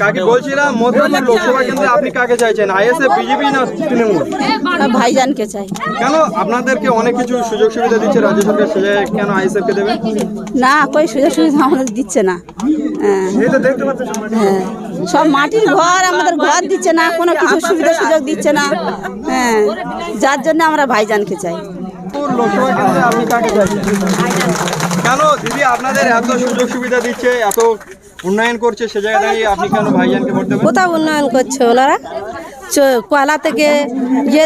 কাকে বলছিলাম? মধ্যপুর লোকসভা কেন্দ্রে আপনি কাকে চাইছেন? আইএসএফ বিজেপি না তৃণমূল? ভাইজানকে চাই। কেন? আপনাদেরকে অনেক কিছু সুযোগ সুবিধা দিচ্ছে রাজ্য সরকার সে জায়গায় কেন আইএসএফ কে দেবে? না কই সুযোগ সুবিধা আমাদের দিচ্ছে না। হ্যাঁ। হ্যাঁ। সব মাটির ঘর আমাদের ঘর দিচ্ছে না কোনো কিছু সুবিধা সুযোগ দিচ্ছে না। হ্যাঁ। যার জন্য আমরা ভাইজানকে চাই। লোকসভা কেন্দ্রে আপনি কাকে চাইছেন? কেন? দিদি আপনাদের এত সুযোগ সুবিধা দিচ্ছে এত উন্নয়ন করছে সে দাঁড়িয়ে আপনি কেন ভাইজানকে ভোট দেবেন? কোথাও উন্নয়ন করছে ওনারা? চ- কয়লা থেকে ইয়ে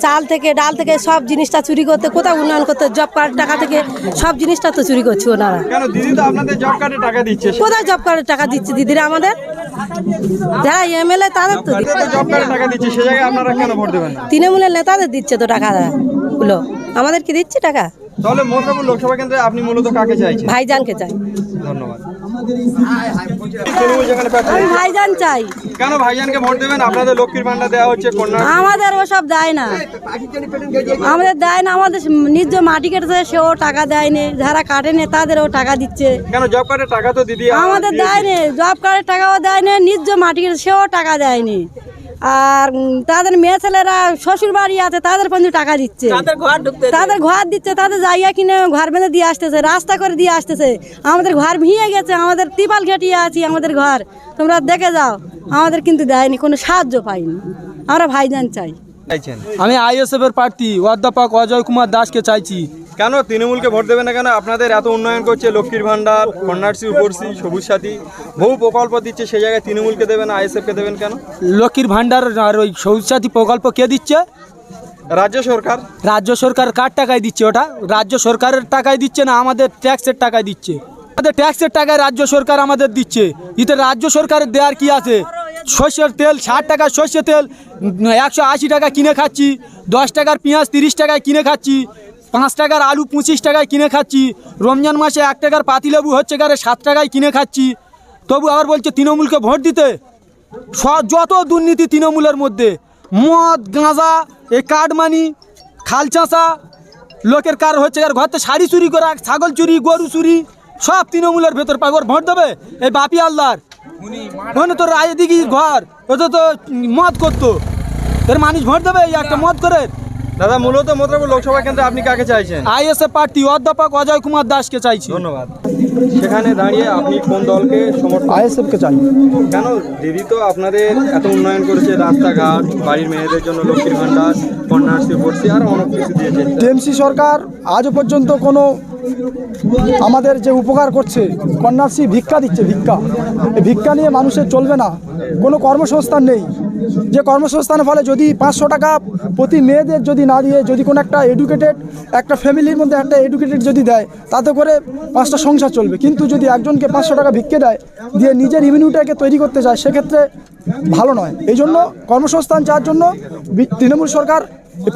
চাল থেকে ডাল থেকে সব জিনিসটা চুরি করতে কোথাও উন্নয়ন করতে? জব কার্ড টাকা থেকে সব জিনিসটা তো চুরি করছে ওনারা। কেন দিদি তো আপনাদের জব কার্ডে টাকা দিচ্ছে? কোথায় জব কার্ডের টাকা দিচ্ছে দিদিরা আমাদের? যারা এমএলএ তাদের তো দিচ্ছে। জব কার্ডে টাকা দিচ্ছে সে জায়গায় আপনারা কেন ভোট দেবেন তৃণমূলের নেতাদের দিচ্ছে তো টাকা গুলো আমাদের কি দিচ্ছে টাকা? তাহলে মধ্যপুর লোকসভা কেন্দ্রে আপনি মূলত কাকে চাইছেন? ভাইজানকে চাই। ধন্যবাদ। প্রার্থী আমি ভাইজান চাই। কেন ভাইজানকে ভোট দেবেন? আপনাদের লক্ষ্মীর ভান্ডার দেওয়া হচ্ছে আমাদের ওসব দেয় না। আমাদের দেয় না আমাদের নিজ মাটি কেটেছে সেও টাকা দেয়নি। যারা কাটেনি তাদেরও টাকা দিচ্ছে। কেন জব কার্ডের টাকা তো দিদি আমাদের দেয় দেয়নি জব কার্ডের টাকাও দেয়নি নিজ মাটি কেটে সেও টাকা দেয়নি। আর তাদের মেয়ে ছেলেরা শ্বশুর বাড়ি আছে তাদের পর্যন্ত টাকা দিচ্ছে। তাদের ঘর দিচ্ছে তাদের জায়গা কিনে ঘর বেঁধে দিয়ে আসতেছে রাস্তা করে দিয়ে আসতেছে। আমাদের ঘর ভিয়ে গেছে আমাদের তিপাল ঘেটিয়ে আছি আমাদের ঘর। তোমরা দেখে যাও আমাদের কিন্তু দেয়নি কোনো সাহায্য পাইনি। আমরা ভাইজান চাই। চাইছেন? আমি আইএসএফ এর প্রার্থী অধ্যাপক অজয় কুমার দাসকে চাইছি। কেন তৃণমূলকে ভোট দেবেন না কেন? আপনাদের এত উন্নয়ন করছে লক্ষ্মীর ভান্ডার কন্যাশ্রী উপশ্রী সবুজ সাথী। বহু প্রকল্প দিচ্ছে সেই জায়গায় তৃণমূলকে দেবেন আইএসএফ কে দেবেন কেন? লক্ষ্মীর ভান্ডার আর ওই সৌসাথী প্রকল্প কে দিচ্ছে? রাজ্য সরকার। রাজ্য সরকার কার টাকায় দিচ্ছে ওটা? রাজ্য সরকারের টাকায় দিচ্ছে না আমাদের ট্যাক্সের টাকায় দিচ্ছে? আমাদের ট্যাক্সের টাকায় রাজ্য সরকার আমাদের দিচ্ছে। এতে রাজ্য সরকারের দেওয়ার কি আছে? সর্ষের তেল, ষাট টাকা সর্ষের তেল, একশো আশি টাকা কিনে খাচ্ছি, দশ টাকার পেঁয়াজ তিরিশ টাকায় কিনে খাচ্ছি, পাঁচ টাকার আলু পঁচিশ টাকায় কিনে খাচ্ছি, রমজান মাসে এক টাকার পাতিলেবু হচ্ছে গারে সাত টাকায় কিনে খাচ্ছি। তবু আবার বলছে তৃণমূলকে ভোট দিতে? সব যত দুর্নীতি তৃণমূলের মধ্যে, মদ, গাঁজা, এই কাঠমানি খাল চাষা লোকের কার হচ্ছে কার ঘরতে শাড়ি চুরি করা, ছাগল চুরি, গরু চুরি, সব তৃণমূলের ভেতর পাই ওর ভোট দেবে? এই বাপি আল্লাহর মানে তোর রায় দিঘির ঘর ও তো তো মদ করতো। এর মানুষ ভোট দেবে এই একটা মদ করে। দাদা মূলত মধ্যপুর লোকসভা কেন্দ্রে আপনি কাকে চাইছেন? আইএসএ প্রার্থী অধ্যাপক অজয় কুমার দাসকে চাইছি। ধন্যবাদ। সেখানে দাঁড়িয়ে আপনি কোন দলকে সমর্থন আইএসএফকে চাই কেন? দিদি তো আপনাদের এত উন্নয়ন করেছে রাস্তাঘাট বাড়ির মেয়েদের জন্য লক্ষ্মীর ভান্ডার কন্যাশ্রী উপশ্রী আর অনেক কিছু দিয়েছে। টিএমসি সরকার আজও পর্যন্ত কোনো আমাদের যে উপকার করছে, কন্যাশ্রী ভিক্ষা দিচ্ছে, ভিক্ষা। ভিক্ষা নিয়ে মানুষের চলবে না। কোনো কর্মসংস্থান নেই। যে কর্মসংস্থানের ফলে যদি পাঁচশো টাকা প্রতি মেয়েদের যদি না দিয়ে, যদি কোনো একটা এডুকেটেড একটা ফ্যামিলির মধ্যে একটা এডুকেটেড যদি দেয়, তাতে করে পাঁচটা সংসার চলবে। কিন্তু যদি একজনকে পাঁচশো টাকা ভিক্ষে দেয়, দিয়ে নিজের ইমিউনিটিকে তৈরি করতে চায়, সেক্ষেত্রে ভালো নয়। এই জন্য কর্মসংস্থান চাওয়ার জন্য তৃণমূল সরকার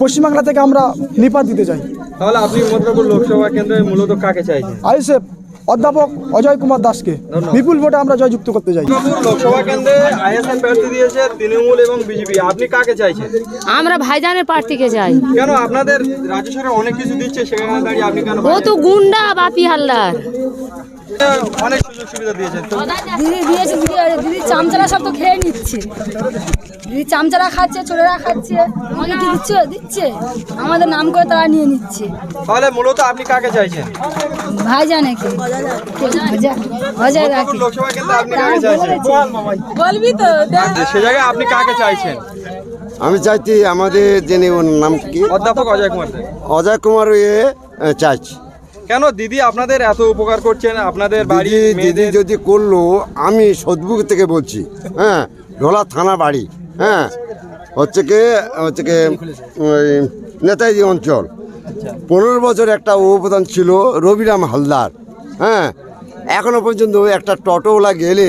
পশ্চিমবাংলা থেকে আমরা নিপাত দিতে চাই। তাহলে আপনি মধ্যপুর লোকসভা কেন্দ্রে মূলত কাকে চাইছেন? আইএসএফ অধ্যাপক অজয় কুমার দাসকে। বিপুল ভোটে আমরা জয়যুক্ত করতে চাই। লোকসভা কেন্দ্রে আইএসএফ প্রার্থী দিয়েছে তৃণমূল এবং বিজেপি। আপনি কাকে চাইছেন? আমরা ভাইজানের পার্টিকে চাই। কেন? আপনাদের রাজ্য সরকার অনেক কিছু দিচ্ছে সেখানে দাঁড়িয়ে আপনি কেন ও তো গুন্ডা বাপি হালদার। অনেক সুযোগ সুবিধা দিয়েছেন। দিদি দিয়েছে দিদি দিদি চামচারা সব তো খেয়ে নিচ্ছে। দিদি চামচারা খাচ্ছে ছোটরা খাচ্ছে। আমাকে কি দিচ্ছে? দিচ্ছে। আমাদের নাম করে তারা নিয়ে নিচ্ছে। তাহলে মূলত আপনি কাকে চাইছেন? ভাই জানে কি অজয় রাখি। লোকসভা কেন্দ্রে আপনি কাকে চাইছেন? বলবি তো সে জায়গায় আপনি কাকে চাইছেন? আমি চাইছি আমাদের জেনে ওর নাম কি? অধ্যাপক অজয় কুমার অজয় কুমার ইয়ে চাইছি। কেন দিদি আপনাদের এত উপকার করছেন? আপনাদের বাড়ি দিদি যদি করল আমি সদবুক থেকে বলছি হ্যাঁ ঢোলা থানা বাড়ি হ্যাঁ হচ্ছে কি হচ্ছে কি ওই নেতাজি অঞ্চল। পনেরো বছর একটা উপপ্রধান ছিল রবিরাম হালদার হ্যাঁ এখনও পর্যন্ত একটা টোটোওয়ালা গেলে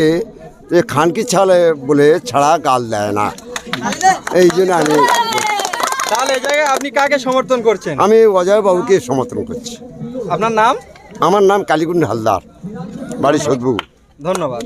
খানকি ছাড়ে বলে ছাড়া গাল দেয় না। এই জন্য আমি তাহলে এই জায়গায় আপনি কাকে সমর্থন করছেন? আমি অজয় বাবুকে সমর্থন করছি। আপনার নাম? আমার নাম কালীকুণ্ড হালদার বাড়ি সদবু। ধন্যবাদ।